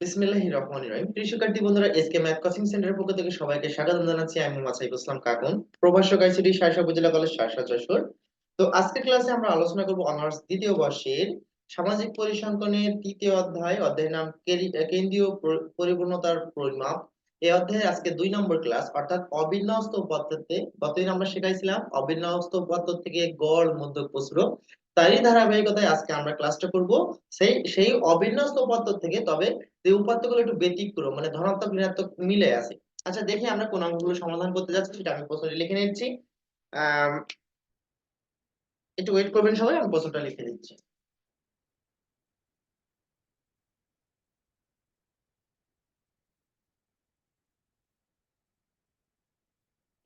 সামাজিক তৃতীয় অধ্যায়, অধ্যায়ের নাম কেন্দ্রীয় পরিপূর্ণতার পরিমাপ। এই অধ্যায়ে আজকে দুই নম্বর ক্লাস, অর্থাৎ অবিন্যস্ত পদ্ধতিতে গতদিন আমরা শিখাইছিলাম, অবিন্যস্ত পদ্ধতি থেকে গড়, মধ্যক তারই ধারাবাহিকতায় আজকে আমরা ক্লাসটা করব। সেই সেই অবিন্যস্ত পদ্ধতি থেকে, তবে যে উপাত্তগুলো একটু ব্যতিক্রম মানে ধনাত্মক, ঋণাত্মক মিলে আছে। আচ্ছা দেখি আমরা কোন অঙ্কগুলো সমাধান করতে যাচ্ছি, সেটা আমি প্রশ্নটি লিখে নিচ্ছি। একটু ওয়েট করবেন সবাই, আমি প্রশ্নটা লিখে দিচ্ছি।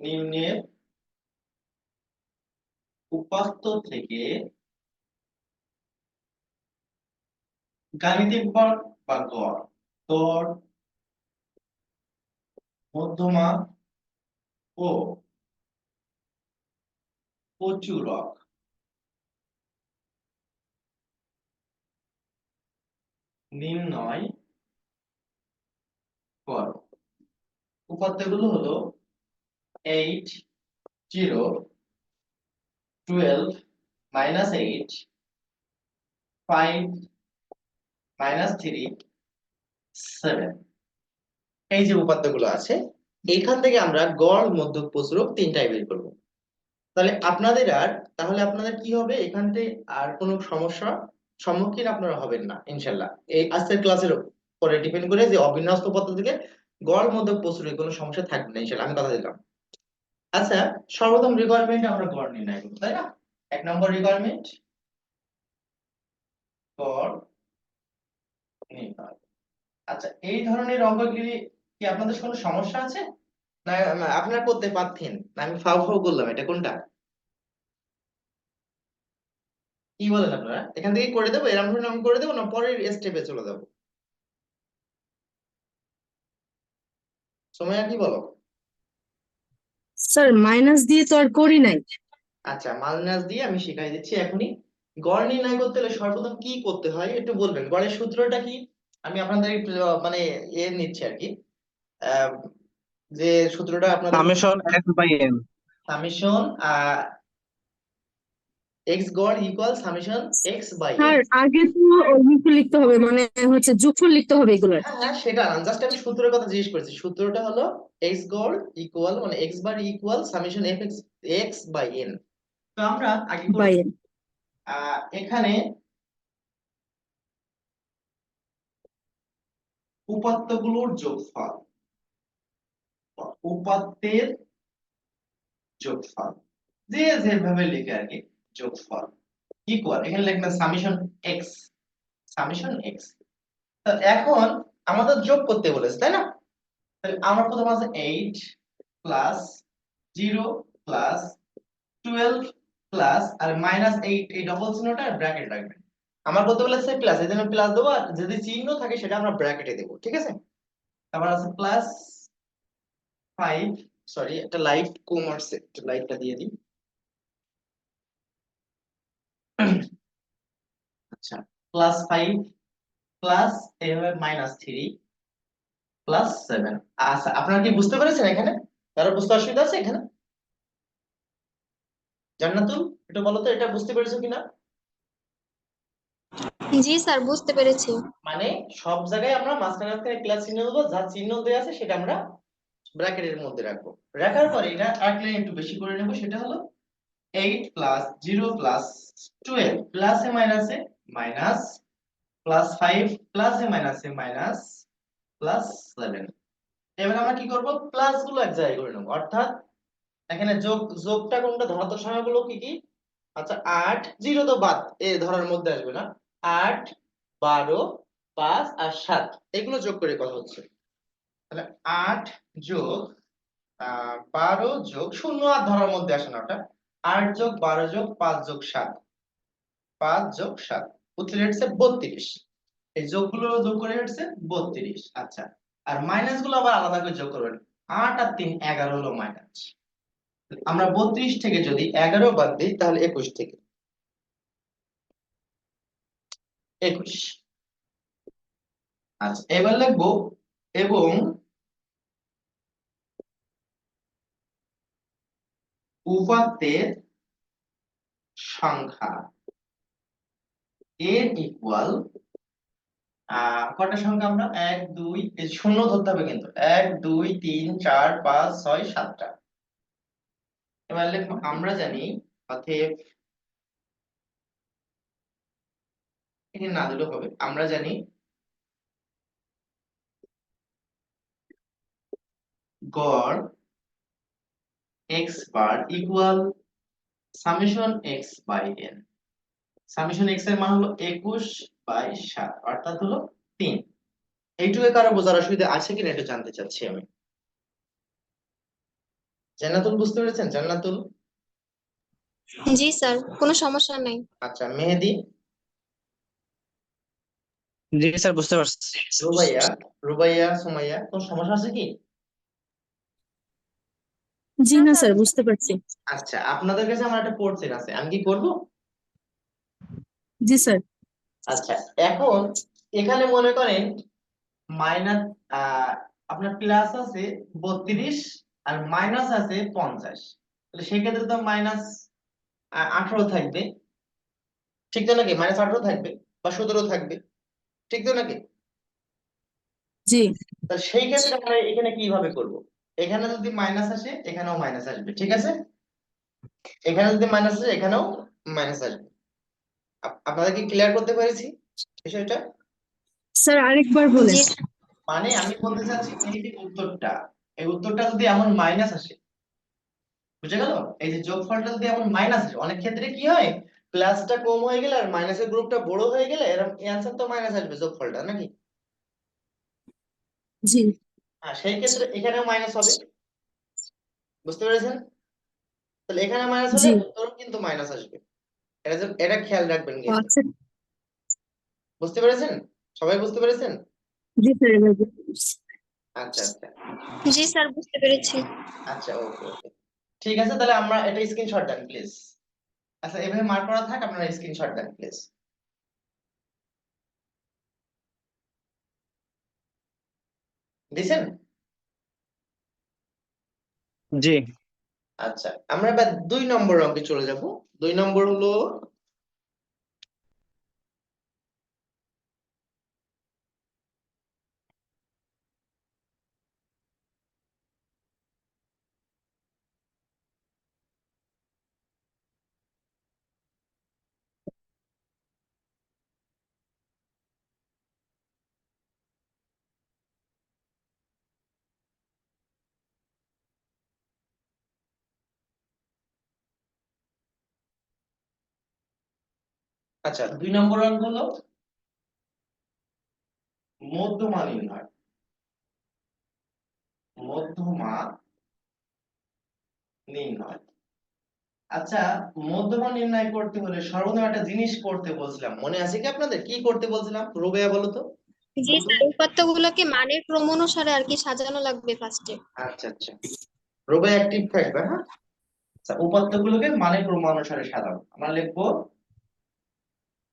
নিম্নের উপাত্ত থেকে গাণিতিক গড় বা গড়। গড় মধ্যমা ও প্রচুরক নির্ণয় করো উপাত্তগুলো হলো eight zero twelve minus eight five minus three seven এই যে উপাত্তগুলো আছে এইখান থেকে আমরা গড়, মধ্যক, প্রচুরক তিনটাই বের করব। তাহলে আপনাদের আর, তাহলে আপনাদের কি হবে? এখান থেকে আর কোনো সমস্যা সম্মুখীন আপনারা হবেন না, ইনশাল্লাহ। এই আজকের ক্লাসের পরে ডিপেন্ড করে যে অবিন্যস্ত পদ্ধতি থেকে গড়, মধ্যক প্রচুরক কোনো সমস্যা থাকবে না, ইনশাল্লাহ। আমি কথা দিলাম। আচ্ছা সর্বপ্রথম রিকোয়ারমেন্ট আমরা গড় নির্ণয় করব, তাই না? এক নম্বর রিকোয়ারমেন্ট গড় নির্ণয় আচ্ছা এই ধরনের অঙ্কগুলি কি আপনাদের কোনো সমস্যা আছে? না আপনারা করতে পারতেন। আমি ফাউ ফাউ করলাম এটা কোনটা? কি বলেন আপনারা? এখান থেকে করে দেবো এরকম ধরনের অঙ্ক করে দেবো না পরের স্টেপে চলে যাব? সময় কি বলো? স্যার মাইনাস দিয়ে তো আর করি নাই। আচ্ছা মাইনাস দিয়ে আমি শিখাই দিচ্ছি এখনই। গড় নির্ণয় করতে হলে সর্বপ্রথম কি করতে হয় একটু বলবেন? গড়ের সূত্রটা কি? আমি আপনাদের মানে এ নিচ্ছি আর কি। আহ, যে সূত্রটা আপনাদের summation x by n summation x গড় equal summation x by sir আগে তো কিছু লিখতে হবে মানে হচ্ছে যোগফল লিখতে হবে এগুলোর হ্যাঁ হ্যাঁ সেটা না। জাস্ট আমি সূত্রের কথা জিজ্ঞেস করেছি। সূত্রটা হলো এক্স গড় ইকুয়াল মানে x bar equal summation f x x by n তো আমরা আগে বাই আহ, এখানে উপাত্তগুলোর যোগফল উপাত্তের যোগফল, যে যেভাবে লিখে আর কি, যোগফল ইকুয়াল এখানে লিখবেন সামেশন এক্স সামেশন এক্স তো এখন আমাদের যোগ করতে বলেছে, তাই না? তাহলে আমার প্রথম আছে eight plus zero plus twelve plus আর মাইনাস এইট এই ডবল চিহ্নটা ব্র্যাকেট রাখবেন আমার বলতে বলেছে প্লাস এই জন্য প্লাস দেবো আর যদি চিহ্ন থাকে সেটা আমরা ব্র্যাকেটে দেবো, ঠিক আছে? তারপর আছে প্লাস ফাইভ সরি একটা লাইট কম আসছে, একটা লাইটটা দিয়ে দিই। আচ্ছা প্লাস ফাইভ প্লাস এইভাবে মাইনাস থ্রি প্লাস সেভেন আচ্ছা আপনারা কি বুঝতে পেরেছেন এখানে? কারও বুঝতে অসুবিধা আছে এখানে? জান্নাতুল একটু বলো তো এটা বুঝতে পেরেছ কিনা? জি স্যার বুঝতে পেরেছি। মানে সব জায়গায় আমরা মাঝখানে মাঝখানে ক্লাস চিহ্ন দেবো যা চিহ্ন দেওয়া আছে সেটা আমরা ব্র্যাকেটের মধ্যে রাখব। রাখার পরে এটা এক লাইন একটু বেশি করে নেব সেটা হলো eight plus zero plus twelve প্লাসে মাইনাসে মাইনাস প্লাস ফাইভ প্লাসে মাইনাসে মাইনাস প্লাস সেভেন এবার আমরা কি করব? প্লাসগুলো এক জায়গায় করে নেব অর্থাৎ এখানে যোগ, যোগটা কোনটা? ধনাত্মক সংখ্যাগুলো কি কি? আচ্ছা আট, জিরো তো বাদ, এ ধরার মধ্যে আসবে না। আট, বারো, পাঁচ আর সাত, এগুলো যোগ করে কথা হচ্ছে। তাহলে আট যোগ বারো যোগ শূন্য আর ধরার মধ্যে আসে না ওটা। আট যোগ, বারো যোগ, পাঁচ যোগ, সাত। পাঁচ যোগ, সাত। উত্তরে হচ্ছে বত্রিশ। এই যোগগুলো যোগ করে হচ্ছে বত্রিশ। আচ্ছা আর মাইনাসগুলো আবার আলাদা করে যোগ করবেন। আট আর তিন, এগারো হলো মাইনাস আমরা বত্রিশ থেকে যদি এগারো বাদ দিই, তাহলে একুশ থেকে। একুশ। আচ্ছা এবার লিখব, এবং উপাত্তের সংখ্যা এর ইকুয়াল কটা সংখ্যা আমরা? এক, দুই শূন্য ধরতে হবে কিন্তু। এক, দুই, তিন, চার, পাঁচ, ছয়, সাতটা। এবার লিখব আমরা জানি অতএব এখানে না দিলেও হবে। আমরা জানি গড় x bar equal summation x by n summation এক্সের মান হলো একুশ বাই সাত, অর্থাৎ হলো তিন। এইটুকু কারও বোঝার অসুবিধা আছে কিনা এটা জানতে চাচ্ছি আমি। জান্নাতুল বুঝতে পেরেছেন? জান্নাতুল জি স্যার কোনো সমস্যা নেই। আচ্ছা মেহেদি? জি স্যার বুঝতে পারছি। রুবাইয়া? রুবাইয়া সুমাইয়া কোন সমস্যা আছে কি? জি না স্যার বুঝতে পারছি। আচ্ছা আপনাদের কাছে আমার একটা কোর্সের আছে আমি কি করব? জি স্যার। আচ্ছা এখন এখানে মনে করেন মাইনাস আপনার প্লাস আছে বত্রিশ আর মাইনাস আছে পঞ্চাশ। তাহলে সেক্ষেত্রে তো মাইনাস আঠারো থাকবে। ঠিক তো নাকি? মাইনাস আঠারো থাকবে বা সতেরো থাকবে। ঠিক তো নাকি? জি। তাহলে সেই ক্ষেত্রে আমরা এখানে কীভাবে করব? এখানে যদি মাইনাস আসে এখানেও মাইনাস আসবে। ঠিক আছে? এখানে যদি মাইনাস আসে এখানেও মাইনাস আসবে। আপ- আপনাদের কি ক্লিয়ার করতে পেরেছি বিষয়টা? স্যার আরেকবার বলেন। মানে আমি বলতে চাচ্ছি এই যে উত্তরটা। এই উত্তরটা যদি এমন মাইনাস আসে বুঝে গেল? এই যে যোগফলটা যদি এমন মাইনাস আসে অনেক ক্ষেত্রে কি হয়? প্লাসটা কম হয়ে গেলে আর মাইনাসের গ্রুপটা বড় হয়ে গেলে এরকম অ্যান্সার তো মাইনাস আসবে যোগফলটা নাকি? জি। হ্যাঁ সেই ক্ষেত্রে এখানেও মাইনাস হবে। বুঝতে পেরেছেন? তাহলে এখানে মাইনাস হলে জি। উত্তরও কিন্তু মাইনাস আসবে। এটা এটা খেয়াল রাখবেন কিন্তু। আচ্ছা। বুঝতে পেরেছেন? সবাই বুঝতে পেরেছেন? জি স্যার। আচ্ছা আচ্ছা। জি স্যার বুঝতে পেরেছি। আচ্ছা ওকে ওকে। ঠিক আছে তাহলে আমরা এটা স্ক্রিনশট দেন প্লিজ আচ্ছা এভাবে মার্ক করা থাক আপনারা স্ক্রিনশট দেন প্লিজ দিছেন? জি। আচ্ছা আমরা এবার দুই নম্বর অঙ্কে চলে যাব। দুই নম্বর হলো আচ্ছা দুই নম্বর অঙ্ক হলো মধ্যমা নির্ণয় মধ্যমা নির্ণয় আচ্ছা মধ্যমা নির্ণয় করতে হলে সর্বপ্রথম একটা জিনিস করতে বলছিলাম। মনে আছে কি আপনাদের? কি করতে বলছিলাম? রুবেয়া বলো তো। জি উপাত্তগুলোকে মানের ক্রম অনুসারে আর কি সাজানো লাগবে ফার্স্টে আচ্ছা আচ্ছা। রুবেয়া অ্যাক্টিভ থাকবে হ্যাঁ? আচ্ছা উপাত্তগুলোকে মানে ক্রমানুসারে সাজাবো আমরা লিখব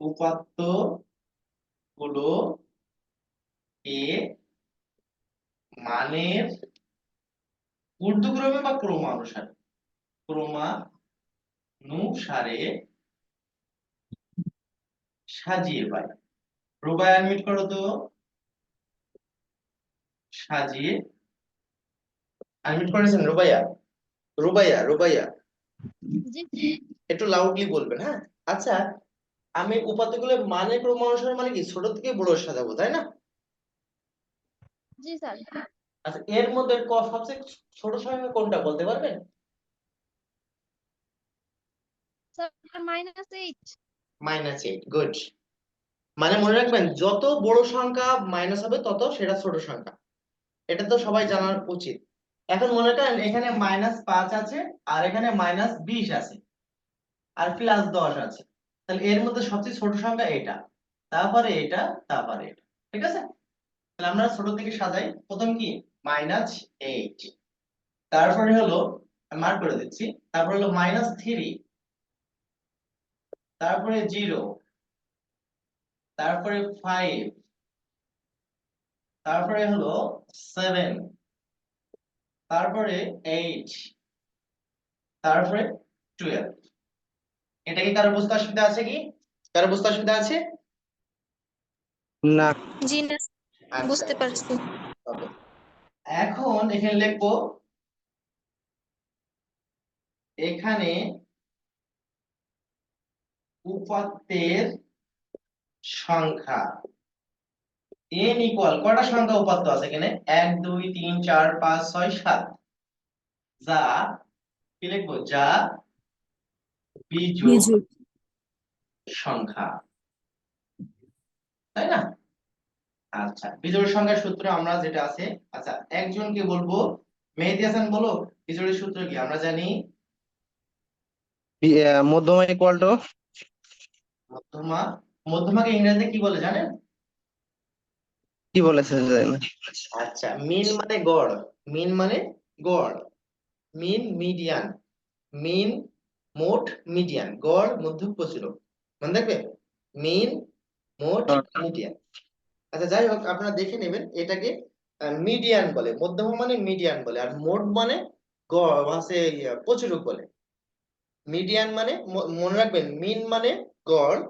উপাত্তগুলো কে মানের ঊর্ধ্বক্রমে বা ক্রমানুসারে ক্রমানুসারে সাজিয়ে পাই। রুবাই অ্যাডমিট করো তো। সাজিয়ে অ্যাডমিট করেছেন রুবাইয়া রুবাইয়া রুবাইয়া একটু লাউডলি বলবেন হ্যাঁ? আচ্ছা আমি উপাত্তগুলো মানে ক্রমানুসারে মানে কি? ছোট থেকে বড় সাজাবো তাই না? জি স্যার। আচ্ছা এর মধ্যে ক- সবচেয়ে ছোট সংখ্যা কোনটা বলতে পারবেন? মাইনাস এইট গুড মানে মনে রাখবেন যত বড় সংখ্যা মাইনাস হবে তত সেটা ছোট সংখ্যা। এটা তো সবাই জানার উচিত। এখন মনে করেন এখানে মাইনাস পাঁচ আছে আর এখানে মাইনাস বিশ আছে আর প্লাস দশ আছে। তাহলে এর মধ্যে সবচেয়ে ছোট সংখ্যা এটা, তারপরে এটা তারপরে এটা, ঠিক আছে? তাহলে আমরা ছোট থেকে সাজাই, প্রথম কি? মাইনাস এইট তারপরে হলো মার্ক করে দিচ্ছি, তারপরে হলো মাইনাস থ্রি তারপরে জিরো তারপরে ফাইভ তারপরে হলো সেভেন তারপরে এইট তারপরে টুয়েলভ এটা কি কারও বুঝতে অসুবিধা আছে কি? কারও বুঝতে অসুবিধা আছে? না। জি না। আচ্ছা, বুঝতে পারছি। এখন এখানে লিখব এখানে উপাত্তের সংখ্যা। n ইকুয়াল কয়টা সংখ্যা উপাত্ত আছে এখানে? এক দুই তিন চার পাঁচ ছয় সাত। যা কি লিখব? যা বিজোড় বিজোড় সংখ্যা তাই না? আচ্ছা বিজোড় সংখ্যার সূত্র আমরা যেটা আছে আচ্ছা একজনকে বলব মেহেদি হাসান বলো বিজোড়ের সূত্র কি? আমরা জানি মধ্যমা ইকুয়াল টু মধ্যমা মধ্যমাকে ইংরেজিতে কি বলে জানেন? কি বলেছে আচ্ছা মিন মানে গড় মিন মানে গড় মিন মিডিয়ান মিন মোট মিডিয়ান গড় মধ্যক প্রচুরক মনে থাকবে? মিন মোট। মিডিয়ান আচ্ছা যাই হোক আপনারা দেখে নেবেন এটাকে মিডিয়ান বলে। মধ্যমা মানে মিডিয়ান বলে আর মোট মানে গড় প্রচুরক বলে। মিডিয়ান মানে মনে রাখবেন মিন মানে গড়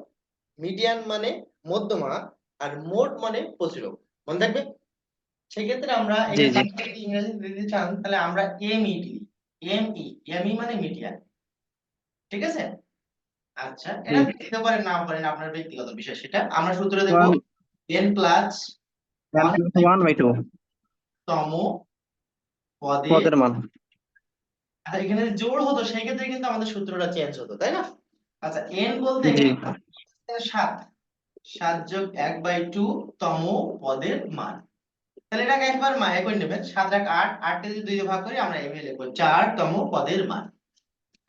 মিডিয়ান মানে মধ্যমা আর মোট মানে প্রচুরক মনে থাকবে? সেক্ষেত্রে আমরা ইংরেজি দিতে চান তাহলে আমরা M E T M E M E মানে মিডিয়ান ঠিক আছে? আচ্ছা এটা। দিতে পারেন না পারেন আপনার ব্যক্তিগত বিষয় সেটা। আমরা সূত্র দেবো n plus one by two তম পদে পদের মান। আর এখানে যদি জোড় হতো সেই ক্ষেত্রে কিন্তু আমাদের সূত্রটা চেঞ্জ হতো তাই না? আচ্ছা এন বলতে জি। সাত। সাত যোগ এক বাই টু তম পদের মান। তাহলে এটাকে একবার মায়ে করে নেবেন। সাত এক আট আটকে যদি দুই ভাগ করি আমরা এভাবে লিখব চার তম পদের মান।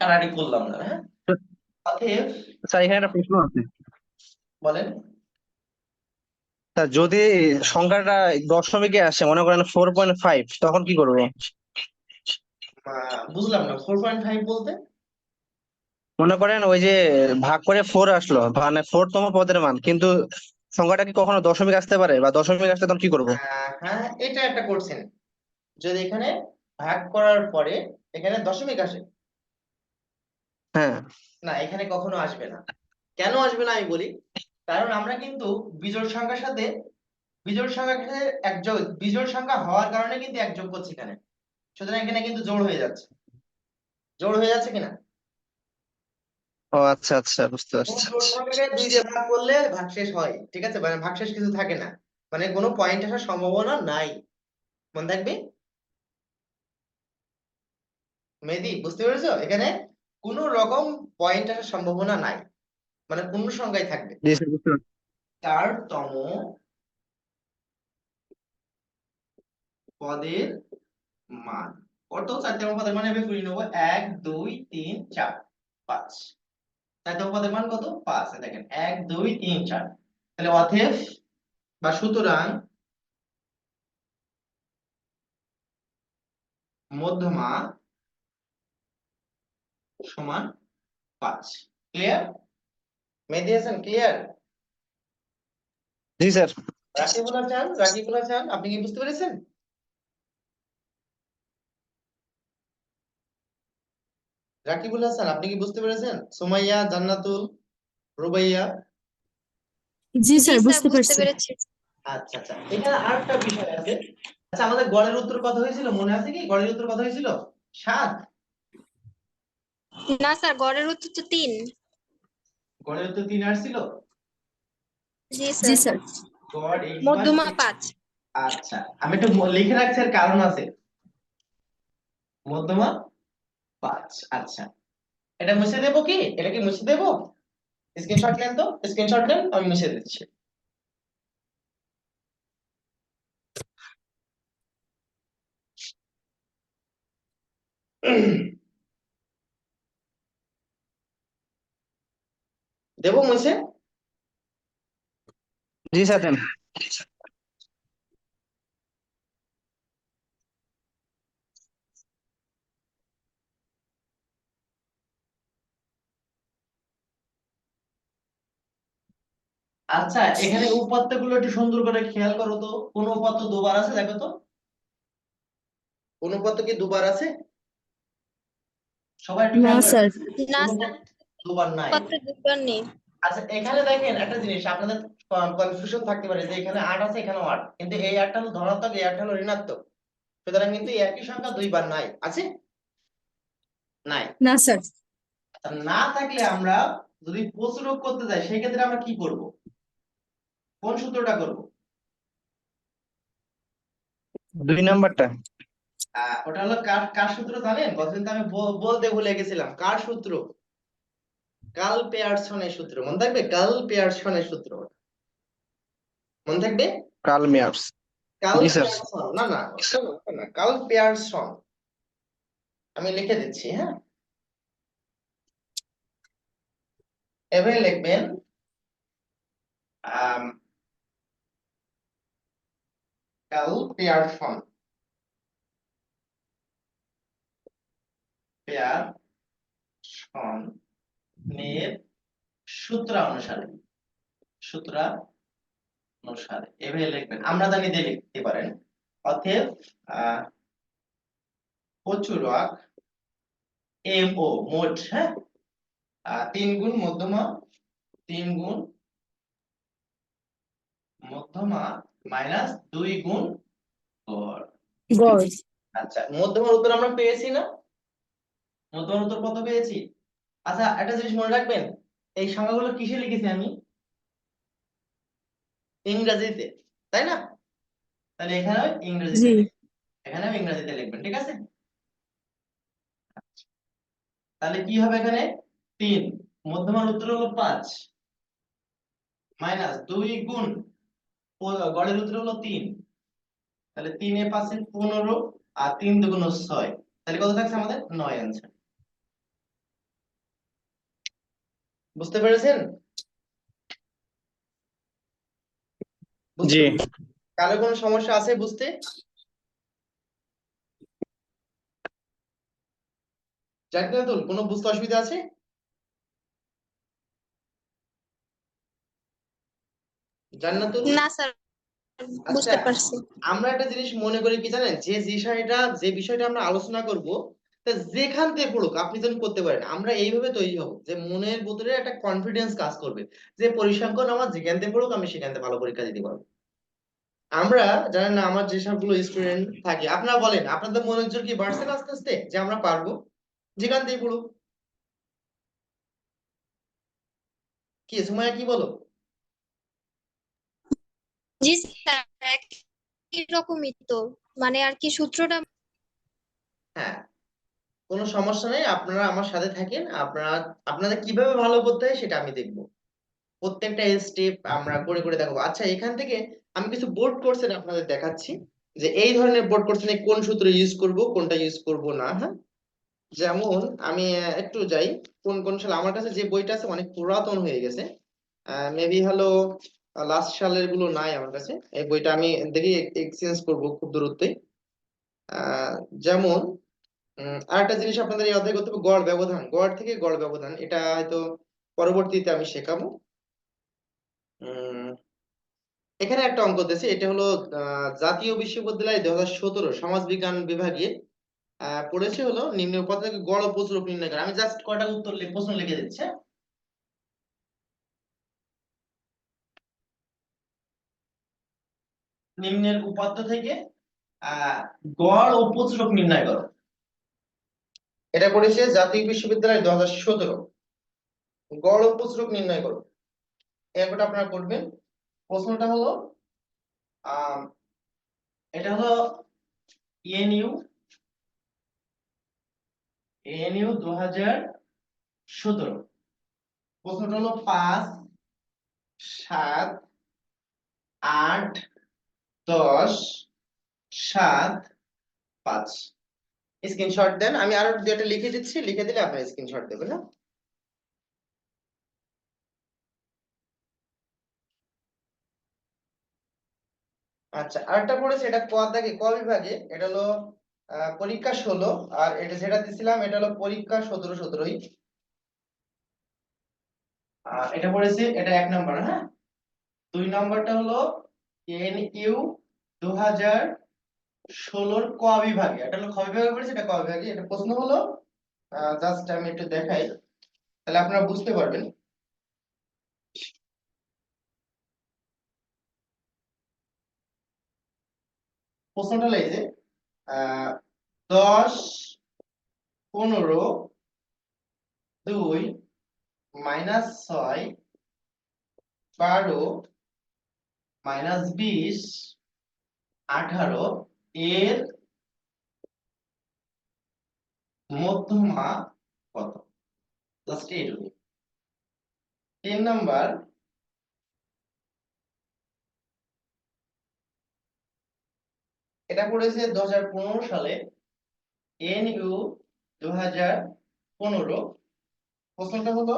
কাটাটি করলাম না হ্যাঁ? অতএব স্যার এখানে একটা প্রশ্ন আছে। বলেন। স্যার যদি সংখ্যাটা দশমিকে আসে মনে করেন ফোর পয়েন্ট ফাইভ তখন কি করব? বুঝলাম না ফোর পয়েন্ট ফাইভ বলতে? মনে করেন ওই যে ভাগ করে ফোর আসলো মানে ফোর তম পদের মান কিন্তু সংখ্যাটা কি কখনো দশমিক আসতে পারে বা দশমিক আসতে তখন কি করব? হ্যাঁ এটা একটা করছেন যদি এখানে ভাগ করার পরে এখানে দশমিক আসে হ্যাঁ। না এখানে কখনো আসবে না। কেন আসবে না আমি বলি? কারণ আমরা কিন্তু বিজোড় সংখ্যার সাথে বিজোড় সংখ্যার সাথে এক যোগ বিজোড় সংখ্যা হওয়ার কারণে কিন্তু এক যোগ করছি এখানে। সুতরাং এখানে কিন্তু জোড় হয়ে যাচ্ছে। জোড় হয়ে যাচ্ছে কিনা? ও আচ্ছা আচ্ছা বুঝতে পারছি। দুই দিয়ে ভাগ করলে ভাগশেষ হয় ঠিক আছে? মানে ভাগশেষ কিছু থাকে না। মানে কোনো পয়েন্ট আসার সম্ভাবনা নাই। মনে থাকবে? মেহেদি বুঝতে পেরেছ? এখানে কোনো রকম পয়েন্ট আসার সম্ভাবনা নাই। মানে পূর্ণ সংখ্যায় থাকবে পারছি। চারতম পদের মান। কত? চারতম পদের মান এভাবে করে নেব। এক দুই তিন চার পাঁচ। চারতম পদের মান কত? পাঁচ। দেখেন এক দুই তিন চার। তাহলে অতএব বা সুতরাং মধ্যমা সমান পাঁচ। ক্লিয়ার মেহেদি হাসান ক্লিয়ার জি স্যার। রাকিবুল হাসান রাকিবুল হাসান আপনি কি বুঝতে পেরেছেন? রাকিবুল হাসান আপনি কি বুঝতে পেরেছেন? সুমাইয়া জান্নাতুল রুবাইয়া? জি স্যার বুঝতে পেরেছি। আচ্ছা আচ্ছা এখানে আরেকটা বিষয় আছে। আচ্ছা আমাদের গড়ের উত্তর কত হয়েছিল? মনে আছে কি? গড়ের উত্তর কত হয়েছিল? সাত। না স্যার গড়ের উত্তর তো তিন। গড়ের উত্তর তিন আসছিল? জি জি স্যার। স্যার গড় মধ্যমা পাঁচ। আচ্ছা আমি একটু লিখে রাখছি এর কারণ আছে। মধ্যমা পাঁচ আচ্ছা। এটা মুছে দেবো কি? এটা কি মুছে দেবো? স্ক্রিনশট নেন তো স্ক্রিনশট নেন আমি মুছে দিচ্ছি। দেবো মুছে? জি স্যার দেন। আচ্ছা এখানে উপাত্তগুলো একটু সুন্দর করে খেয়াল করো তো। কোন উপাত্ত দুবার আছে দেখো তো। কোন উপাত্ত কি দুবার আছে? সবাই একটু না। স্যার। না দুবার নাই। দুবার নেই। আচ্ছা এখানে দেখেন একটা জিনিস আপনাদের কনফিউশন থাকতে পারে যে এখানে আট আছে এখানেও আট। কিন্তু এই আটটা হলো ধনাত্মক এই আটটা হলো ঋণাত্মক। সুতরাং কিন্তু একই সংখ্যা দুইবার নাই। আছে? নাই। না স্যার। না থাকলে আমরা যদি প্রচুরক করতে যাই সেক্ষেত্রে আমরা কি করব? কোন সূত্রটা করব? দুই নাম্বারটা। আহ, ওটা হলো কার কার সূত্র জানেন? কতদিন তো আমি বলতে ভুলে গেছিলাম। কার সূত্র? কার্ল পেয়ারসনের সূত্র মনে থাকবে? কার্ল পেয়ারসনের সূত্র মনে থাকবে? Karl Myers. পেয়ারসন। না না শোনো, পেয়ারসন। আমি লিখে দিচ্ছি হ্যাঁ? এভাবে লিখবেন কার্ল পেয়ারসন। পেয়ারসন। এর সূত্র অনুসারে সূত্র অনুসারে। এভাবে লিখবেন। আমরা জানি দিয়ে লিখতে পারেন। অতএব প্রচুরক এম ও মোট হ্যাঁ? তিন গুণ মধ্যমা তিন গুণ মধ্যমা মাইনাস দুই গুণ গড়। আচ্ছা মধ্যমার উত্তর আমরা পেয়েছি না? মধ্যমার উত্তর কত পেয়েছি? আচ্ছা একটা জিনিস মনে রাখবেন এই সংখ্যাগুলো কিসে লিখেছি আমি? ইংরেজিতে তাই না? তাহলে এখানেও ইংরেজিতে। এখানেও ইংরেজিতে লিখবেন ঠিক আছে? তাহলে কি হবে এখানে? তিন মধ্যমার উত্তর হলো পাঁচ মাইনাস দুই গুণ গড়ের উত্তর হলো তিন তাহলে তিনে পাঁচে পনেরো আর তিন দুগুণ ছয় তাহলে কত থাকছে আমাদের? নয় অ্যান্সার বুঝতে পেরেছেন? বুঝতে জি। কারও কোনো সমস্যা আছে বুঝতে? জাকিরাতুল কোনো বুঝতে অসুবিধা আছে? জান্নাতুল না স্যার বুঝতে আচ্ছা। পারছি। আমরা একটা জিনিস মনে করি কি জানেন? যে বিষয়টা যে বিষয়টা আমরা আলোচনা করব যেখান থেকে পড়ুক আপনি যেন করতে পারেন। আমরা এইভাবে তৈরি হব যে মনের ভিতরে একটা কনফিডেন্স কাজ করবে যে পরিসংখ্যান আমার যেখান থেকে পড়ুক আমি সেখান থেকে ভালো পরীক্ষা দিতে পারব। আমরা জানেন না আমার যে সবগুলো স্টুডেন্ট থাকে আপনারা বলেন আপনাদের মনের জোর কি বাড়ছে না আস্তে আস্তে যে আমরা পারব? যেখান থেকে পড়ুক। কি সময় কি বলো? জি স্যার তো। মানে আর কি সূত্রটা হ্যাঁ। কোনো সমস্যা নেই আপনারা আমার সাথে থাকেন আপনারা আপনাদের কীভাবে ভালো করতে হয় সেটা আমি দেখব। প্রত্যেকটা স্টেপ আমরা করে করে দেখাবো। আচ্ছা এখান থেকে আমি কিছু বোর্ড কোর্সের আপনাদের দেখাচ্ছি যে এই ধরনের বোর্ড কোর্সে কোন সূত্র ইউজ করব কোনটা ইউজ করব না হ্যাঁ? যেমন আমি একটু যাই কোন কোন সালে আমার কাছে যে বইটা আছে অনেক পুরাতন হয়ে গেছে মেবি হলো লাস্ট সালেরগুলো নাই আমার কাছে এই বইটা আমি দেখি এক্সচেঞ্জ করব খুব দূরত্বে। আহ, যেমন আরেকটা জিনিস আপনাদের এই অধ্যায় করতে হবে, গড় ব্যবধান। গড় থেকে গড় ব্যবধান, এটা হয়তো পরবর্তীতে আমি শেখাবো। এখানে একটা অঙ্ক দিয়েছে, এটা হলো জাতীয় বিশ্ববিদ্যালয় দুই হাজার সতেরো সমাজ বিজ্ঞান বিভাগে পড়েছে হলো নিম্ন উপাত্ত থেকে গড় ও প্রচুরক নির্ণয় করা। আমি জাস্ট কয়টা উত্তর প্রশ্ন লিখে দিচ্ছি? নিম্নের উপাত্ত থেকে আহ গড় ও প্রচুরক নির্ণয় করো। এটা করেছে জাতীয় বিশ্ববিদ্যালয় দু হাজার সতেরো। গড় ও নির্ণয় করো। এরপর আপনারা করবেন প্রশ্নটা হলো এটা হলো এএনইউ এএনইউ দু হাজার সতেরো। প্রশ্নটা হলো পাঁচ, সাত, আট, দশ, সাত, পাঁচ। স্ক্রিনশট দেন। আমি আরও একটা লিখে দিচ্ছি। লিখে দিলে আপনার স্ক্রিনশট দেবেন হ্যাঁ? আচ্ছা আরেকটা পড়েছে এটা ক? দাগে ক বিভাগে। এটা হলো পরীক্ষা ষোলো। আর এটা যেটা দিছিলাম এটা হলো পরীক্ষা সতেরো সতেরোই। আহ, এটা পড়েছে এটা এক নম্বর হ্যাঁ? দুই নাম্বারটা হলো এন ইউ দু হাজার ষোলোর ক বিভাগে, এটা হলো খ বিভাগে পড়েছে, এটা ক বিভাগে? এটা প্রশ্ন হলো জাস্ট আমি একটু দেখাই, তাহলে আপনারা বুঝতে পারবেন। প্রশ্নটা এই যে দশ, পনেরো, দুই, মাইনাস ছয়, বারো, মাইনাস বিশ, আঠারো এর মধ্যমা কত? জাস্ট তিন নাম্বার। এটা করেছে দু সালে এন ইউ দু হাজার পনেরো। প্রশ্নটা হলো?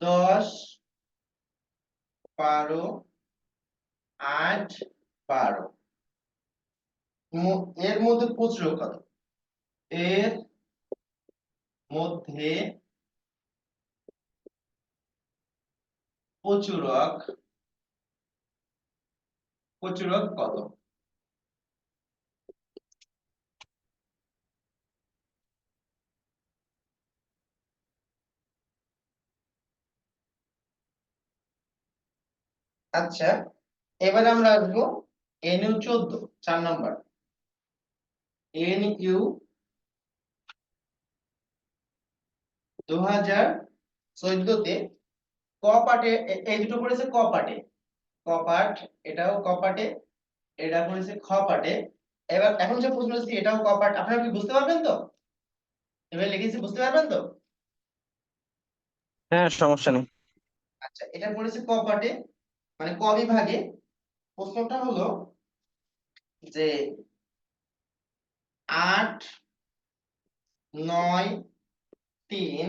দশ বারো আট বারো। এর মধ্যে প্রচুর কত এর মধ্যে প্রচুরক প্রচুরক কত? আচ্ছা। এবারে আমরা আসব এন ইউ চোদ্দ চার নম্বর। এন ইউ দু হাজার চোদ্দতে ক পাটে এই দুটো পড়েছে ক পাটে ক পাট এটাও ক পাটে এটা পড়েছে খ পাটে এবার এখন যে প্রশ্ন হচ্ছে এটাও ক পাট আপনারা কি বুঝতে পারবেন তো? এবার লিখেছি বুঝতে পারবেন তো? হ্যাঁ সমস্যা নেই। আচ্ছা এটা পড়েছে ক পাটে মানে ক বিভাগে। প্রশ্নটা হলো যে আট, নয়, তিন,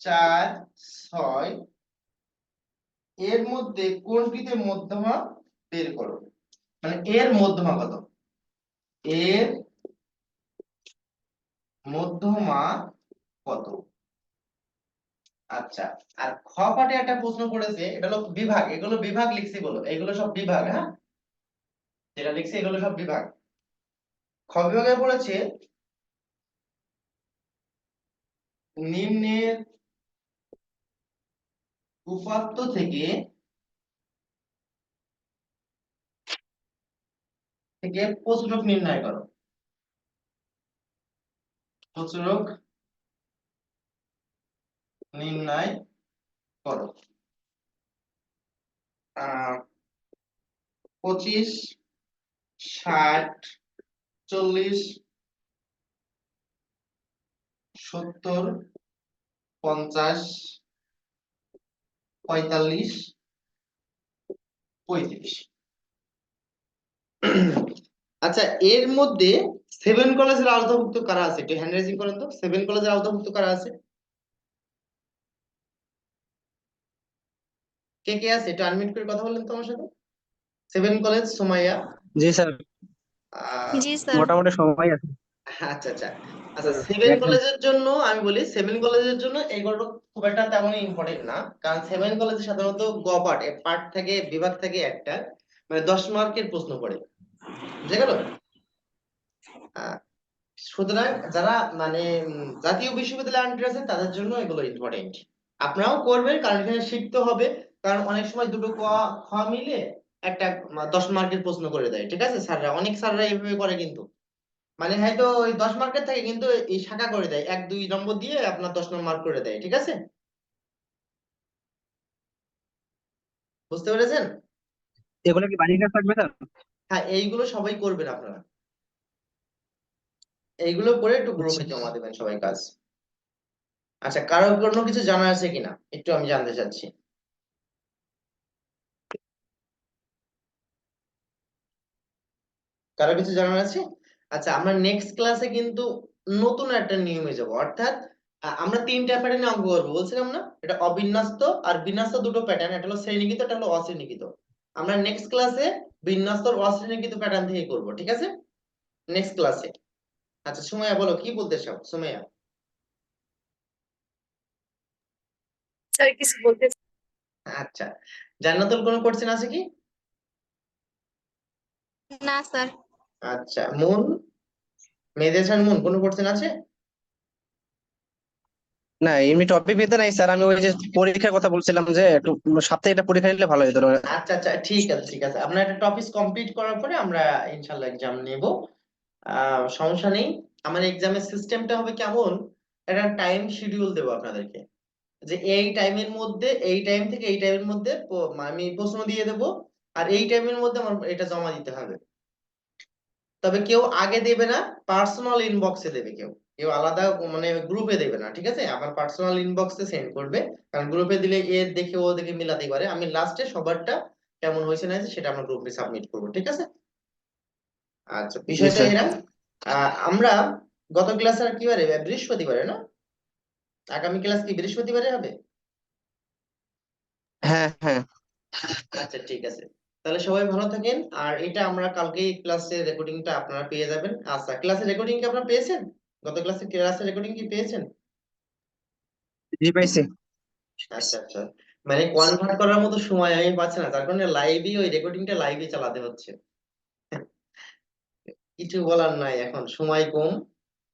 চার, ছয় এর মধ্যে কোনটিতে মধ্যমা বের করো? মানে এর মধ্যমা কত? এর মধ্যমা কত? আচ্ছা আর খ পাটে একটা প্রশ্ন করেছে এটা হলো বিভাগ, এগুলো বিভাগ লিখছি বলো, এগুলো সব বিভাগ হ্যাঁ? যেটা লিখছি এগুলো সব বিভাগ। খ বিভাগে পড়েছে, নিম্নের উপাত্ত থেকে থেকে প্রচুরক নির্ণয় করো। প্রচুরক নির্ণয় করো। পঁচিশ, ষাট, চল্লিশ, সত্তর, পঞ্চাশ, পঁয়তাল্লিশ, পঁয়ত্রিশ। আচ্ছা এর মধ্যে সেভেন কলেজের আওতাভুক্ত কারা আছে? একটু হ্যান্ড রেজিং করেন তো। সেভেন কলেজের আওতাভুক্ত কারা আছে? কে কে আছে একটু আনমিউট করে কথা বললেন তো আমার সাথে? Seven college Sumaiya. জি স্যার। জি স্যার। মোটামুটি সময় আছে। আচ্ছা আচ্ছা। আচ্ছা সেভেন কলেজের জন্য আমি বলি সেভেন কলেজের জন্য এইগুলো খুব একটা তেমন ইম্পর্টেন্ট না। কারণ সেভেন কলেজে সাধারণত গ পার্ট পার্ট থেকে বিভাগ থেকে একটা মানে দশ মার্কের প্রশ্ন পড়ে। বুঝে গেল? সুতরাং যারা মানে জাতীয় বিশ্ববিদ্যালয়ে আন্ডার আছে তাদের জন্য এগুলো ইম্পর্টেন্ট আপনারাও করবেন কারণ এখানে শিখতে হবে। কারণ অনেক সময় দুটো ক খ মিলে একটা দশ মার্কের প্রশ্ন করে দেয় ঠিক আছে স্যাররা? অনেক স্যাররা এইভাবে করে কিন্তু। মানে হয়তো ওই দশ মার্কের থাকে কিন্তু এই শাখা করে দেয় এক দুই নম্বর দিয়ে আপনার দশ নম্বর মার্ক করে দেয় ঠিক আছে? বুঝতে পেরেছেন? এগুলো কি বাড়ির কাজ থাকবে স্যার? হ্যাঁ এইগুলো সবাই করবেন আপনারা। এইগুলো করে একটু গ্রুপে আচ্ছা। জমা দেবেন সবাই কাজ। আচ্ছা কারও কোনো কিছু জানা আছে কিনা? একটু আমি জানতে চাচ্ছি। কারও কিছু জানার আছে? আচ্ছা আমরা নেক্সট ক্লাসে কিন্তু নতুন একটা নিয়মে যাব। অর্থাৎ আমরা তিনটা প্যাটার্নে অঙ্ক করব। বলছিলাম না? এটা অবিন্যস্ত আর বিন্যস্ত দুটো প্যাটার্ন এটা হলো শ্রেণীকৃত এটা হলো অশ্রেণীকৃত। আমরা নেক্সট ক্লাসে বিন্যস্ত আর অশ্রেণীকৃত প্যাটার্ন থেকে করব ঠিক আছে? নেক্সট ক্লাসে আচ্ছা সুমাইয়া বলো কি বলতে চাও? সুমাইয়া। স্যার কিছু বলতে আচ্ছা। জান্নাতুল কোনো কোশ্চেন আছে কি? না স্যার। আচ্ছা মুন মেহেদি মুন কোনো কোশ্চেন আছে? না এমনি টপিক পেতে নাই স্যার আমি ওই যে পরীক্ষার কথা বলছিলাম যে একটু সপ্তাহে এটা পরীক্ষা নিলে ভালো হতো আচ্ছা আচ্ছা ঠিক আছে ঠিক আছে। আপনার একটা টপিক কমপ্লিট করার পরে আমরা ইনশাল্লাহ এক্সাম নেব। সমস্যা নেই। আমার এক্সামের সিস্টেমটা হবে কেমন? একটা টাইম শিডিউল দেবো আপনাদেরকে। যে এই টাইমের মধ্যে এই টাইম থেকে এই টাইমের মধ্যে আমি প্রশ্ন দিয়ে দেবো। আর এই টাইমের মধ্যে আমার এটা জমা দিতে হবে। তবে কেউ আগে দেবে না পার্সোনাল ইনবক্সে দেবে কেউ। কেউ আলাদা মানে গ্রুপে দেবে না ঠিক আছে? আমার পার্সোনাল ইনবক্সে সেন্ড করবে। কারণ গ্রুপে দিলে এ দেখে ও দেখে মিলাতে পারে। আমি লাস্টে সবারটা কেমন হয়েছে না সেটা আমরা গ্রুপে সাবমিট করব ঠিক আছে? আচ্ছা বিষয়টা। এরা আমরা গত ক্লাস আর কি বারে? বৃহস্পতিবারে না? আগামী ক্লাস কি বৃহস্পতিবারে হবে? হ্যাঁ হ্যাঁ। আচ্ছা ঠিক আছে। তাহলে সবাই ভালো থাকেন। আর এটা আমরা কালকেই ক্লাসের রেকর্ডিংটা আপনারা পেয়ে যাবেন। আচ্ছা ক্লাসের রেকর্ডিং কি আপনারা পেয়েছেন? গত ক্লাসে ক্লাসের রেকর্ডিং কি পেয়েছেন? জি পাইছি আচ্ছা আচ্ছা। মানে কনভার্ট করার মতো সময় আমি পাচ্ছি না তার কারণে লাইভই ওই রেকর্ডিংটা লাইভই চালাতে হচ্ছে। কিছু বলার নাই এখন সময় কম।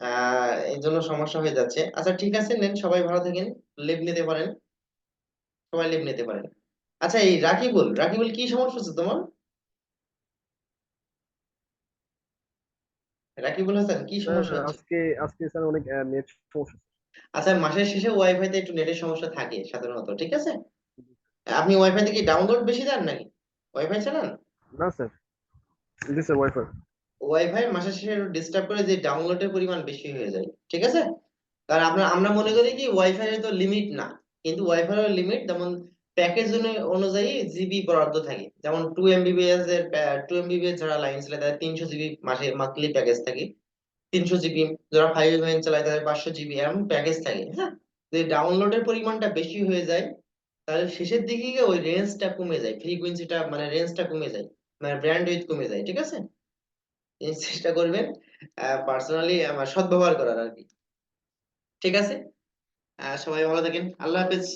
আহ এই জন্য সমস্যা হয়ে যাচ্ছে। আচ্ছা ঠিক আছে নেন সবাই ভালো থাকেন। লিভ নিতে পারেন। সবাই লিভ নিতে পারেন। আচ্ছা এই রাকিবুল রাকিবুল কি সমস্যা হচ্ছে তোমার? রাকিবুল হাসান কি সমস্যা আজকে আজকে স্যার অনেক নেট সমস্যা আচ্ছা মাসের শেষে ওয়াইফাই তে একটু নেটের সমস্যা থাকে সাধারণত ঠিক আছে? আপনি ওয়াইফাই থেকে ডাউনলোড বেশি দেন নাকি? ওয়াইফাই চালান? না স্যার। জি স্যার ওয়াইফাই। ওয়াইফাই মাসের শেষে ডিস্টার্ব করে যে ডাউনলোডের পরিমাণ বেশি হয়ে যায় ঠিক আছে? কারণ আমরা আমরা মনে করি কি ওয়াইফাই এর তো লিমিট না। কিন্তু ওয়াইফাই এর লিমিট যেমন প্যাকেজ অনুযায়ী জিবি বরাদ্দ থাকে। যেমন টু এমবিপিএস এর টু এমবিপিএস যারা লাইন চালায়, তাদের তিনশো জিবি মাসে মান্থলি প্যাকেজ থাকে। তিনশো জিবি যারা ফাইভ এমএন চালায়, তাদের পাঁচশো জিবি এরকম প্যাকেজ থাকে হ্যাঁ? যদি ডাউনলোডের পরিমাণটা বেশি হয়ে যায়, তাহলে শেষের দিকে গিয়ে ওই রেঞ্জটা কমে যায় ফ্রিকোয়েন্সিটা মানে রেঞ্জটা কমে যায় মানে ব্র্যান্ড উইথ কমে যায়, ঠিক আছে? চেষ্টা করবেন পার্সোনালি আমার সদ্ব্যবহার করার আর কি। ঠিক আছে? সবাই ভালো থাকেন। আল্লাহ হাফেজ।